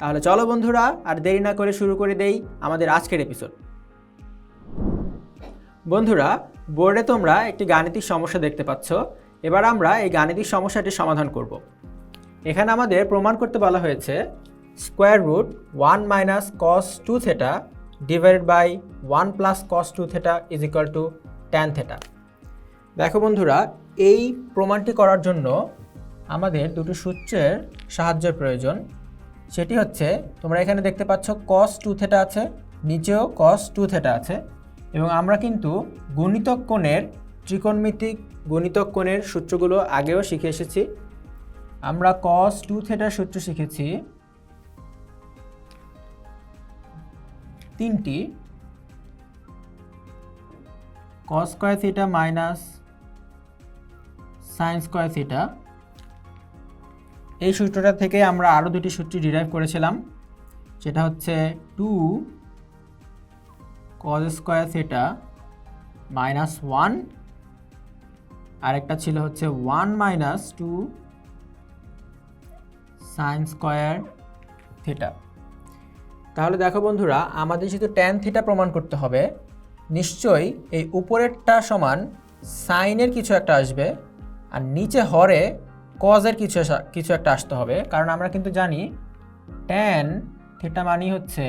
তাহলে চলো বন্ধুরা, আর দেরি না করে শুরু করে দেই আমাদের আজকের এপিসোড বন্ধুরা, বোর্ডে তোমরা একটি গাণিতিক সমস্যা দেখতে পাচ্ছ। এবার আমরা এই গাণিতিক সমস্যাটি সমাধান করব। এখানে আমাদের প্রমাণ করতে বলা হয়েছে square root one minus cos two theta divided by one plus cos two theta is equal to tan theta দেখো বন্ধুরা, এই প্রমাণটি করার জন্য আমাদের দুটো সূত্রের সাহায্যের প্রয়োজন। সেটি হচ্ছে, তোমরা এখানে দেখতে পাচ্ছ কস টু থেটা আছে, নিচেও কস টু থেটা আছে, এবং আমরা কিন্তু গণিতক কোণের ত্রিকোণমিতিক গণিতক কোণের সূত্রগুলো আগেও শিখে এসেছি। আমরা কস টু থেটার সূত্র শিখেছি তিনটি cos square theta minus sine square theta এই সূত্রটা থেকে আমরা আরও দুটি সূত্র ডিরাইভ করেছিলাম। সেটা হচ্ছে two cos square theta minus one আরেকটা ছিল হচ্ছে one minus two sine square theta তাহলে দেখো বন্ধুরা, আমাদের যেহেতু ট্যান থিটা প্রমাণ করতে হবে, নিশ্চয়ই এই উপরেরটা সমান সাইনের কিছু একটা আসবে, আর নিচে হরে কজের কিছু কিছু একটা আসতে হবে কারণ আমরা কিন্তু জানি ট্যান থেটা মানি হচ্ছে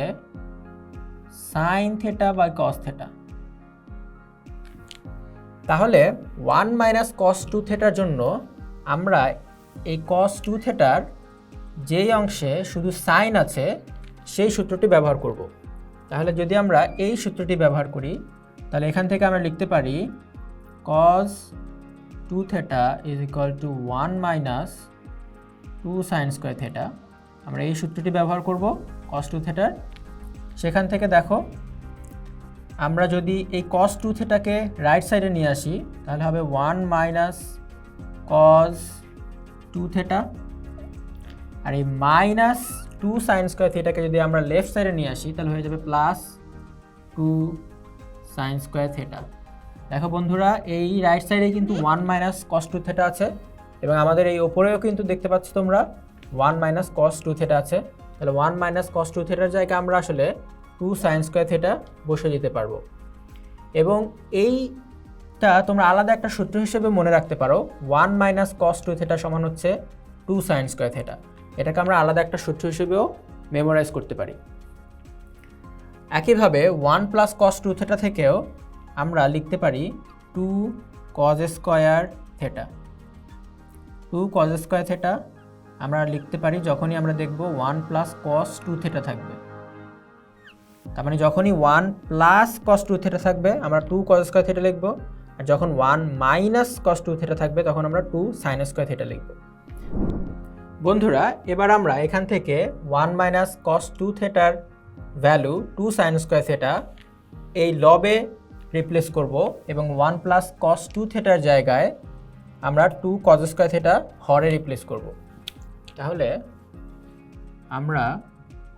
sine theta by cos theta তাহলে ওয়ান মাইনাস কস টু থেটার জন্য আমরা এই কস টু থেটার যেই অংশে শুধু সাইন আছে, সেই সূত্রটি ব্যবহার করব। তাহলে যদি আমরা এই সূত্রটি ব্যবহার করি, তাহলে এখান থেকে আমরা লিখতে পারি cos 2 theta is equal to 1 minus 2 sin square theta আমরা এই সূত্রটি ব্যবহার করব cos 2 theta সেখান থেকে দেখো, আমরা যদি এই cos 2 thetaকে রাইট সাইডে নিয়ে আসি, তাহলে হবে 1 minus cos 2 theta আর এই মাইনাস টু সাইন স্কোয়ার থিটাকে যদি আমরা লেফট সাইডে নিয়ে আসি, তাহলে হয়ে যাবে plus two sine square theta দেখো বন্ধুরা, এই রাইট সাইডে কিন্তু one minus cos two theta আছে এবং আমাদের এই ওপরেও কিন্তু দেখতে পাচ্ছ তোমরা one minus cos two theta আছে। তাহলে ওয়ান মাইনাস কস টু থেটার জায়গায় আমরা আসলে টু সাইন স্কোয়ার থেটা বসে দিতে পারব। এবং এইটা তোমরা আলাদা একটা সূত্র হিসেবে মনে রাখতে পারো one minus cos two theta সমান হচ্ছে টু সাইন স্কোয়ার থেটা এটাকে আমরা আলাদা একটা সূত্র হিসেবেও মেমোরাইজ করতে পারি। একইভাবে one plus cos two theta থেকেও আমরা লিখতে পারি two cos square theta. Two cos square theta আমরা লিখতে পারি যখনই আমরা দেখব one plus cos two theta থাকবে। তার মানে যখনই one plus cos two theta থাকবে, আমরা টু কজ স্কোয়ার থেটা লিখব। আর যখন one minus cos two theta থাকবে, তখন আমরা টু সাইন স্কোয়ার থেটা লিখব। বন্ধুরা, এবার আমরা এখান থেকে one minus cos two থেটার value two sine square theta এই লবে রিপ্লেস করব এবং ওয়ান প্লাস কস টু থেটার জায়গায় আমরা টু কজ স্কোয়ার থেটা হরে রিপ্লেস করব। তাহলে আমরা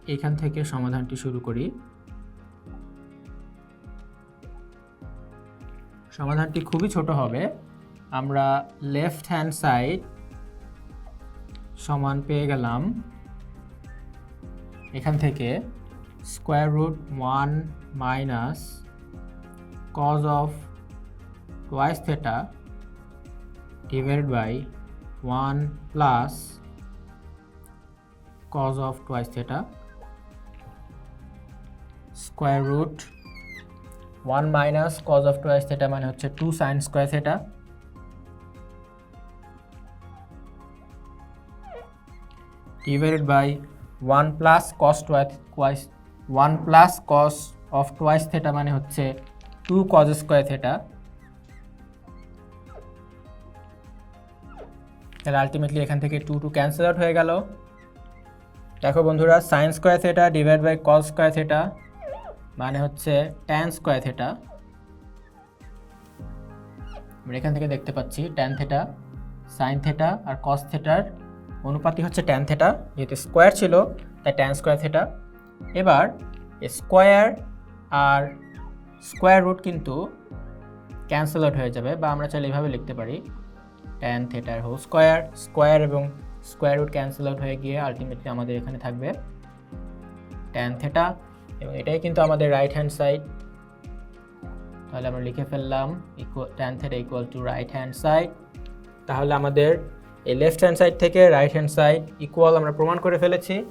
এখান থেকে সমাধানটি শুরু করি। সমাধানটি খুবই ছোট হবে। আমরা লেফট হ্যান্ড সাইড সমান পেয়ে গেলাম। এখান থেকে square root one minus cos of twice theta divided by one plus cos of twice theta square root one minus cos of twice theta মানে হচ্ছে two sine square theta divided by 1 plus cos twice twice 1 plus cos of twice theta মানে হচ্ছে 2 cos square theta, তাহলে ultimately এখান থেকে two two cancel out হয়ে গেল। দেখো বন্ধুরা sine square theta divide by cos square theta মানে হচ্ছে ট্যান স্কোয়ার থেটা আমরা এখান থেকে দেখতে পাচ্ছি ট্যান থেটা সাইন থেটা আর কস থেটার অনুপাতই হচ্ছে ট্যান থেটা যেহেতু স্কোয়ার ছিল, তাই ট্যান স্কোয়ার থেটা এবার স্কোয়ার আর স্কোয়ার রুট কিন্তু ক্যান্সেল আউট হয়ে যাবে বা আমরা চাইলে এভাবে লিখতে পারি tan theta whole square square এবং স্কোয়ার রুট ক্যান্সেল আউট হয়ে গিয়ে আলটিমেটলি আমাদের এখানে থাকবে ট্যান থেটা এবং এটাই কিন্তু আমাদের রাইট হ্যান্ড সাইড তাহলে আমরা লিখে ফেললাম equal tan theta equal to right hand side তাহলে আমাদের এই লেফট হ্যান্ড সাইড থেকে রাইট হ্যান্ড সাইড ইকুয়াল আমরা প্রমাণ করে ফেলেছি।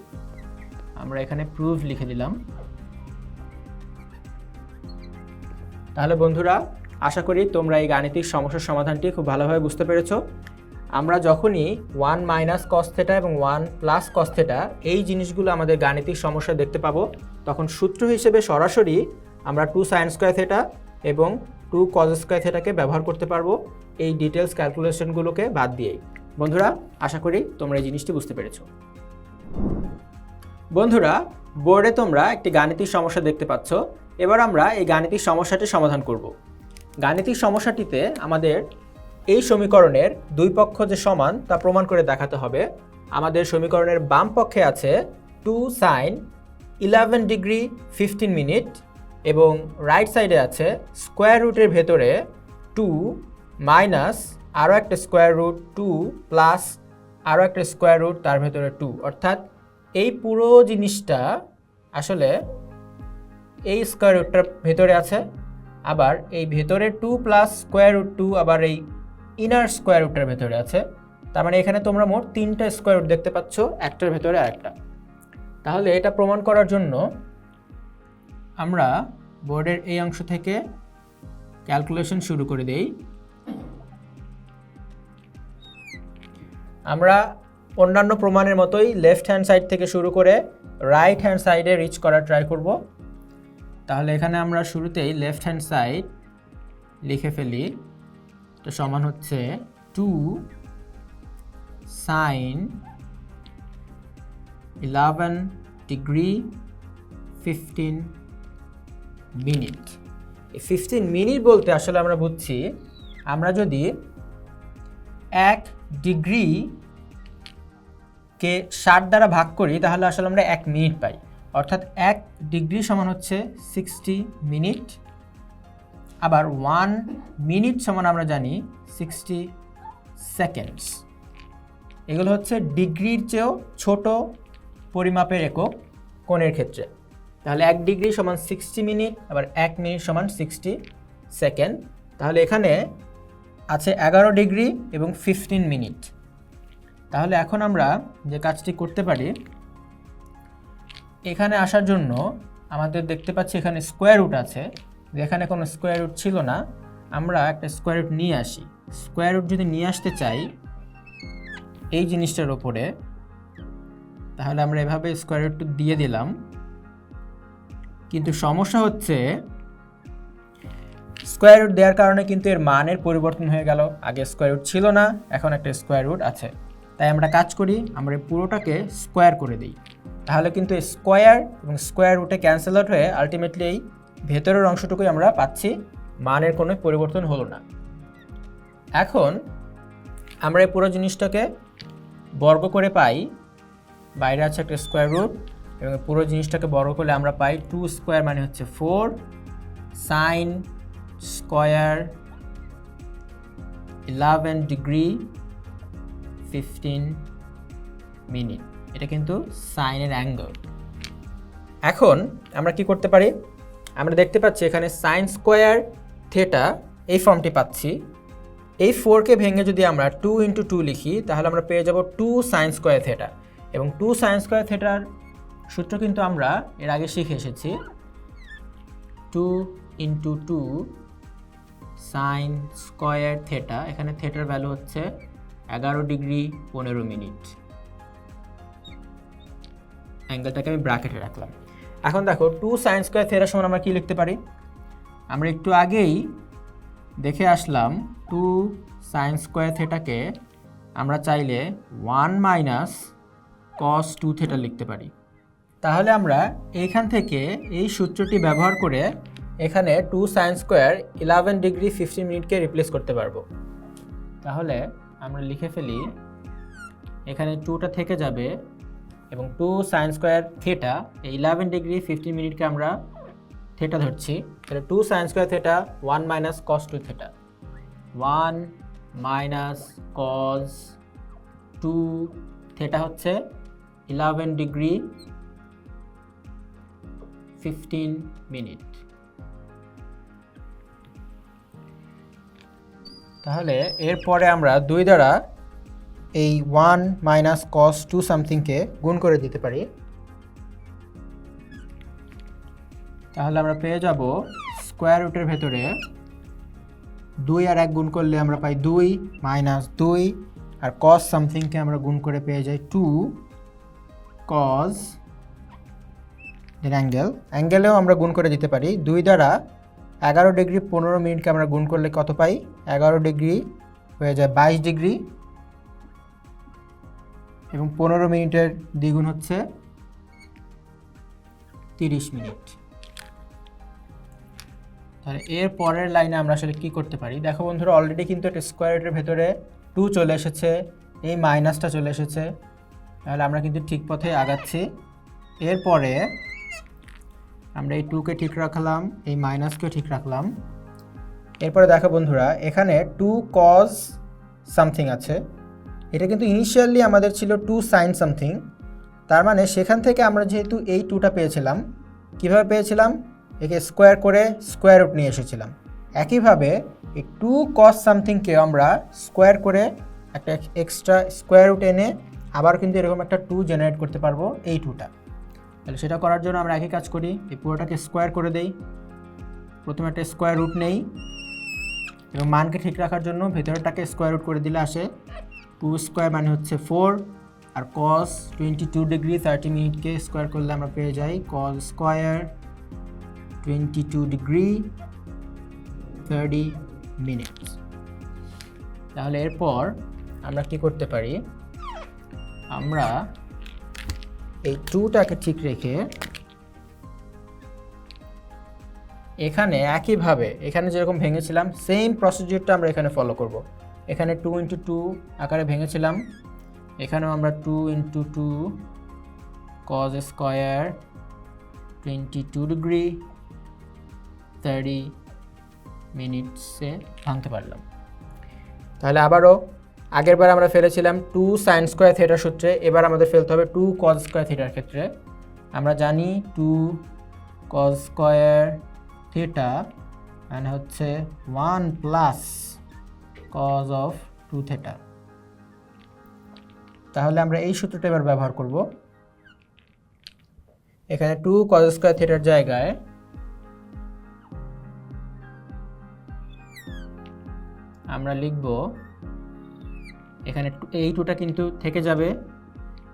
আমরা এখানে প্রুফ লিখে দিলাম। তাহলে বন্ধুরা, আশা করি তোমরা এই গাণিতিক সমস্যার সমাধানটি খুব ভালোভাবে বুঝতে পেরেছ। আমরা যখনই ওয়ান মাইনাস কস্থেটা এবং ওয়ান প্লাস কস্থেটা এই জিনিসগুলো আমাদের গাণিতিক সমস্যা দেখতে পাবো, তখন সূত্র হিসেবে সরাসরি আমরা টু সাইন স্কোয়ার থেটা এবং টু কজ স্কোয়ার থেটাকে ব্যবহার করতে পারব এই ডিটেলস ক্যালকুলেশনগুলোকে বাদ দিয়েই। বন্ধুরা, আশা করি তোমরা এই জিনিসটি বুঝতে পেরেছ। বন্ধুরা বোর্ডে তোমরা একটি গাণিতিক সমস্যা দেখতে পাচ্ছ এবার আমরা এই গাণিতিক সমস্যাটি সমাধান করব। গাণিতিক সমস্যাটিতে আমাদের এই সমীকরণের দুই পক্ষ যে সমান তা প্রমাণ করে দেখাতে হবে। আমাদের সমীকরণের বাম পক্ষে আছে two sine eleven degree fifteen minute এবং রাইট সাইডে আছে স্কোয়ার রুটের ভেতরে টু মাইনাস আরও একটা স্কোয়ার রুট টু প্লাস আরও একটা স্কোয়ার রুট তার ভেতরে টু অর্থাৎ এই পুরো জিনিসটা আসলে এই স্কোয়ার রুটটার ভেতরে আছে। আবার এই ভেতরে two plus square root two আবার এই ইনার স্কোয়ার রুটটার ভেতরে আছে। তার মানে এখানে তোমরা মোট তিনটা স্কোয়ার রুট দেখতে পাচ্ছ, একটার ভেতরে আরেকটা তাহলে এটা প্রমাণ করার জন্য আমরা বোর্ডের এই অংশ থেকে ক্যালকুলেশন শুরু করে দেই। আমরা অন্যান্য প্রমাণের মতোই লেফট হ্যান্ড সাইড থেকে শুরু করে রাইট হ্যান্ড সাইডে রিচ করার ট্রাই করব। তাহলে এখানে আমরা শুরুতেই লেফট হ্যান্ড সাইড লিখে ফেলি। তো সমান হচ্ছে two sine eleven degree fifteen minute এই ফিফটিন মিনিট বলতে আসলে আমরা বুঝছি, আমরা যদি এক ডিগ্রি কে ষাট দ্বারা ভাগ করি, তাহলে আসলে আমরা এক মিনিট পাই। অর্থাৎ এক ডিগ্রি সমান হচ্ছে সিক্সটি মিনিট। আবার ওয়ান মিনিট সমান আমরা জানি সিক্সটি সেকেন্ডস। এগুলো হচ্ছে ডিগ্রির চেয়েও ছোট পরিমাপের একক কোণের ক্ষেত্রে। তাহলে এক ডিগ্রি সমান সিক্সটি মিনিট, আবার এক মিনিট সমান সিক্সটি সেকেন্ড। তাহলে এখানে আছে এগারো ডিগ্রি এবং ফিফটিন মিনিট। তাহলে এখন আমরা যে কাজটি করতে পারি এখানে আসার জন্য আমাদের দেখতে পাচ্ছি এখানে স্কোয়ার রুট আছে। যেখানে কোনো স্কোয়ার রুট ছিল না। আমরা একটা স্কোয়ার রুট নিয়ে আসি। স্কোয়ার রুট যদি নিয়ে আসতে চাই এই জিনিসটার ওপরে তাহলে আমরা এভাবে স্কোয়ার রুট দিয়ে দিলাম। কিন্তু সমস্যা হচ্ছে স্কোয়ার রুট দেওয়ার কারণে কিন্তু এর মানের পরিবর্তন হয়ে গেল। আগে স্কোয়ার রুট ছিল না, এখন একটা স্কোয়ার রুট আছে। তাই আমরা কাজ করি, আমরা পুরোটাকে স্কোয়ার করে দিই। তাহলে কিন্তু স্কোয়ার এবং স্কোয়ার রুটে ক্যান্সেল আউট হয়ে আলটিমেটলি এই ভেতরের অংশটুকুই আমরা পাচ্ছি, মানের কোনো পরিবর্তন হলো না। এখন আমরা এই পুরো জিনিসটাকে বর্গ করে পাই, বাইরে আছে একটা স্কোয়ার রুট এবং পুরো জিনিসটাকে বর্গ করলে আমরা পাই টু স্কোয়ার মানে হচ্ছে four sine square eleven degree fifteen minute এটা কিন্তু সাইনের অ্যাঙ্গেল। এখন আমরা কি করতে পারি? আমরা দেখতে পাচ্ছি এখানে সাইন স্কোয়ার থেটা, এই ফর্মটি পাচ্ছি। এই ফোরকে ভেঙে যদি আমরা টু ইন্টু টু লিখি, তাহলে আমরা পেয়ে যাব টু সাইন স্কোয়ার থেটা। এবং টু সাইন স্কোয়ার থেটার সূত্র কিন্তু আমরা এর আগে শিখে এসেছি। Two into two sine square theta, এখানে থেটার ভ্যালু হচ্ছে এগারো ডিগ্রি পনেরো মিনিট। অ্যাঙ্গেলটাকে আমি ব্র্যাকেটে রাখলাম। এখন দেখো টু সাইন স্কোয়ার থেটার সমান আমরা কী লিখতে পারি? আমরা একটু আগেই দেখে আসলাম টু সাইন স্কোয়ার থেটাকে আমরা চাইলে one minus cos two theta লিখতে পারি। তাহলে আমরা এইখান থেকে এই সূত্রটি ব্যবহার করে এখানে two sine square eleven degree fifteen মিনিটকে replace করতে পারব। তাহলে আমরা লিখে ফেলি, এখানে টুটা থেকে যাবে এবং টু সাইন স্কোয়ার থিটা এই ইলেভেন ডিগ্রি ফিফটিন মিনিটকে আমরা থেটা ধরছি। তাহলে two sine square theta one minus cos two theta one minus cos two theta হচ্ছে ইলেভেন ডিগ্রি ফিফটিন মিনিট তাহলে এরপরে আমরা দুই দ্বারা এই ওয়ান মাইনাস কস টু সামথিংকে গুণ করে দিতে পারি। তাহলে আমরা পেয়ে যাব স্কোয়ার রুটের ভেতরে দুই আর এক গুণ করলে আমরা পাই দুই মাইনাস দুই আর কস সামথিংকে আমরা গুণ করে পেয়ে যাই টু কস দেন অ্যাঙ্গেল অ্যাঙ্গেলেও আমরা গুণ করে দিতে পারি দুই দ্বারা এগারো ডিগ্রি পনেরো মিনিটকে আমরা গুণ করলে কত পাই? এগারো ডিগ্রি হয়ে যায় বাইশ ডিগ্রি এবং পনেরো মিনিটের দ্বিগুণ হচ্ছে তিরিশ মিনিট। তাহলে এর পরের লাইনে আমরা আসলে কি করতে পারি? দেখো বন্ধুরা অলরেডি কিন্তু একটা স্কোয়ার রুটের ভেতরে টু চলে এসেছে, এই মাইনাসটা চলে এসেছে। তাহলে আমরা কিন্তু ঠিক পথে আগাচ্ছি। এরপরে আমরা এই টুকে ঠিক রাখলাম, এই মাইনাসকেও ঠিক রাখলাম। এরপরে দেখো বন্ধুরা, এখানে টু কজ সামথিং আছে। এটা কিন্তু ইনিশিয়ালি আমাদের ছিল টু সাইন সামথিং তার মানে সেখান থেকে আমরা যেহেতু এই টুটা পেয়েছিলাম, কীভাবে পেয়েছিলাম? একে স্কোয়ার করে স্কোয়ার রুট নিয়ে এসেছিলাম। একইভাবে এই টু কস সামথিংকে আমরা স্কোয়ার করে একটা এক্সট্রা স্কোয়ার রুট এনে আবার কিন্তু এরকম একটা টু জেনারেট করতে পারব এই টুটা তাহলে সেটা করার জন্য আমরা একই কাজ করি, এই পুরোটাকে স্কোয়ার করে দেই। প্রথমে একটা স্কোয়ার রুট নেই, এবং মানকে ঠিক রাখার জন্য ভেতরটাকে স্কোয়ার রুট করে দিলে আসে। টু স্কোয়ার মানে হচ্ছে ফোর, আর cos twenty two degree thirty মিনিটকে square করলে আমরা পেয়ে যাই cos square twenty two degree thirty minutes তাহলে এরপর আমরা কি করতে পারি? আমরা এই টুটাকে ঠিক রেখে এখানে একইভাবে, এখানে যেরকম ভেঙেছিলাম সেম প্রসিডিউরটা আমরা এখানে ফলো করব। এখানে টু ইন্টু টু আকারে ভেঙেছিলাম। এখানেও আমরা two into two cos square twenty two degree thirty মিনিটসে ভাঙতে পারলাম। তাহলে আবারও আগেরবার আমরা ফেলেছিলাম টু সাইন স্কোয়ার থিয়েটার সূত্রে, এবার আমাদের ফেলতে হবে টু কজ স্কোয়ার থিয়েটার ক্ষেত্রে। আমরা জানি টু কজ স্কোয়ার থিয়েটা মানে হচ্ছে one plus cos of two theta তাহলে আমরা এই সূত্রটা এবার ব্যবহার করব। এখানে টু কজ স্কোয়ার থিয়েটার জায়গায় আমরা লিখব, এখানে এই টুটা কিন্তু থেকে যাবে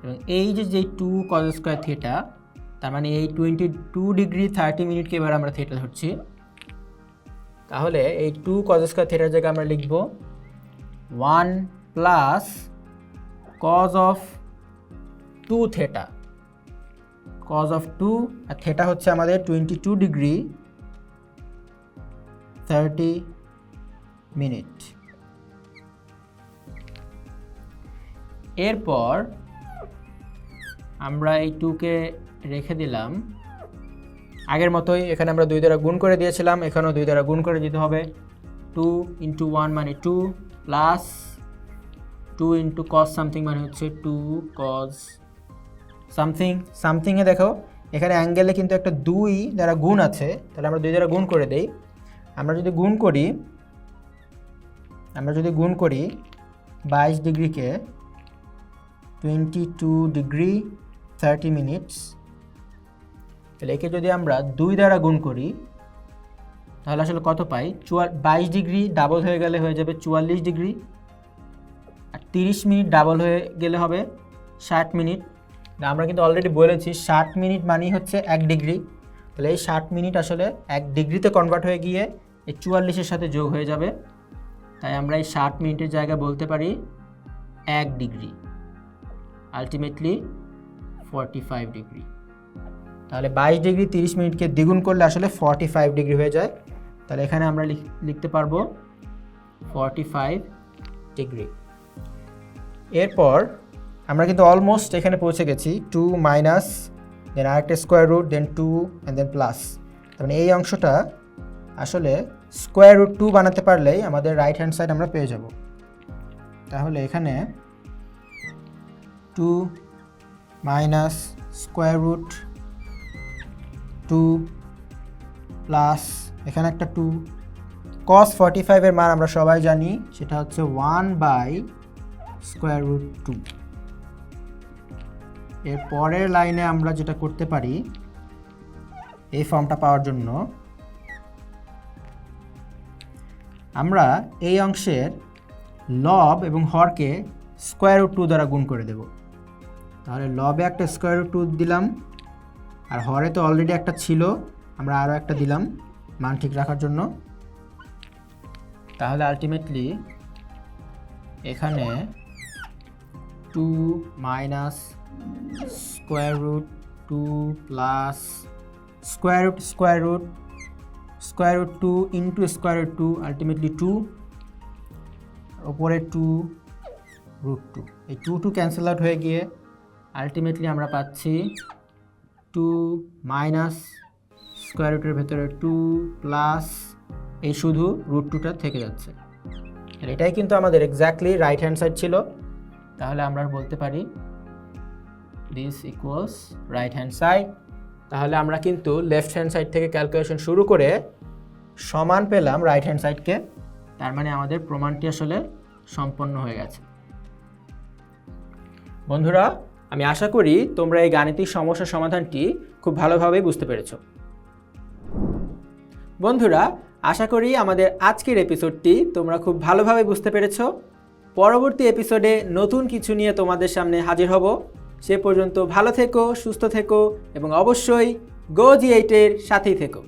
এবং এই যে যে টু কজ স্কোয়ার থিয়েটা তার মানে এই টোয়েন্টি টু ডিগ্রি থার্টি মিনিটকে এবার আমরা থিয়েটা ধরছি। তাহলে এই টু কজ স্কোয়ার থিয়েটার জায়গায় আমরা লিখব one plus cos of two theta cos of two R theta হচ্ছে আমাদের twenty two degree thirty minute এরপর আমরা এই টুকে রেখে দিলাম। আগের মতোই এখানে আমরা দুই দ্বারা গুণ করে দিয়েছিলাম, এখানেও দুই দ্বারা গুণ করে দিতে হবে। টু ইন্টু ওয়ান মানে two plus two into cos something মানে হচ্ছে টু কজ সামথিং সামথিংয়ে দেখো, এখানে অ্যাঙ্গেলে কিন্তু একটা দুই দ্বারা গুণ আছে, তাহলে আমরা দুই দ্বারা গুণ করে দেই। আমরা যদি গুণ করি, আমরা যদি গুণ করি বাইশ ডিগ্রিকে twenty two degree thirty minutes তাহলে একে যদি আমরা দুই দ্বারা গুণ করি, তাহলে আসলে কত পাই? চুয়াল বাইশ ডিগ্রি ডাবল হয়ে গেলে হয়ে যাবে চুয়াল্লিশ ডিগ্রি। আর তিরিশ মিনিট ডাবল হয়ে গেলে হবে ষাট মিনিট। আমরা কিন্তু অলরেডি বলেছি ষাট মিনিট মানেই হচ্ছে এক ডিগ্রি। তাহলে এই ষাট মিনিট আসলে এক ডিগ্রিতে কনভার্ট হয়ে গিয়ে এই চুয়াল্লিশের সাথে যোগ হয়ে যাবে। তাই আমরা এই ষাট মিনিটের জায়গায় বলতে পারি এক degree. Ultimately forty five degree. তাহলে বাইশ ডিগ্রি তিরিশ মিনিটকে দ্বিগুণ করলে আসলে ফর্টি ফাইভ ডিগ্রি হয়ে যায়। তাহলে এখানে আমরা লিখ- লিখতে পারব ফর্টি ফাইভ ডিগ্রি। এরপর আমরা কিন্তু অলমোস্ট এখানে পৌঁছে গেছি টু মাইনাস দেন আরেকটা square root then two and then plus তার মানে এই অংশটা আসলে স্কোয়ার রুট টু বানাতে পারলেই আমাদের রাইট হ্যান্ড সাইড আমরা পেয়ে যাব। তাহলে এখানে two minus square root two plus এখানে একটা টু কস ফর্টি ফাইভের মান আমরা সবাই জানি, সেটা হচ্ছে one by square root two এর পরের লাইনে আমরা যেটা করতে পারি, এই ফর্মটা পাওয়ার জন্য, আমরা এই অংশের লব এবং হরকে স্কোয়ার রুট টু দ্বারা গুণ করে দেব। তাহলে লবে একটা স্কোয়ার টু দিলাম। আর হরে তো অলরেডি একটা ছিল, আমরা আরও একটা দিলাম, মান ঠিক রাখার জন্য। তাহলে আলটিমেটলি এখানে two minus square root two plus square root square root square root two into square root two ultimately two ওপরে টু রুট টু এই টু টু ক্যান্সেল আউট হয়ে গিয়ে আলটিমেটলি আমরা পাচ্ছি টু মাইনাস স্কোয়ার রুটের ভেতরে two plus এই শুধু রুট টুটা থেকে যাচ্ছে। এটাই কিন্তু আমাদের এক্স্যাক্টলি রাইট হ্যান্ড সাইড ছিল। তাহলে আমরা বলতে পারি this equals right hand side তাহলে আমরা কিন্তু লেফট হ্যান্ড সাইড থেকে ক্যালকুলেশন শুরু করে সমান পেলাম রাইট হ্যান্ড সাইডকে তার মানে আমাদের প্রমাণটি আসলে সম্পন্ন হয়ে গেছে। বন্ধুরা আমি আশা করি তোমরা এই গাণিতিক সমস্যার সমাধানটি খুব ভালোভাবেই বুঝতে পেরেছ। বন্ধুরা, আশা করি আমাদের আজকের এপিসোডটি তোমরা খুব ভালোভাবে বুঝতে পেরেছ। পরবর্তী এপিসোডে নতুন কিছু নিয়ে তোমাদের সামনে হাজির হব। সে পর্যন্ত ভালো থেকো, সুস্থ থেকো এবং অবশ্যই গো জি এইটের সাথেই থেকো।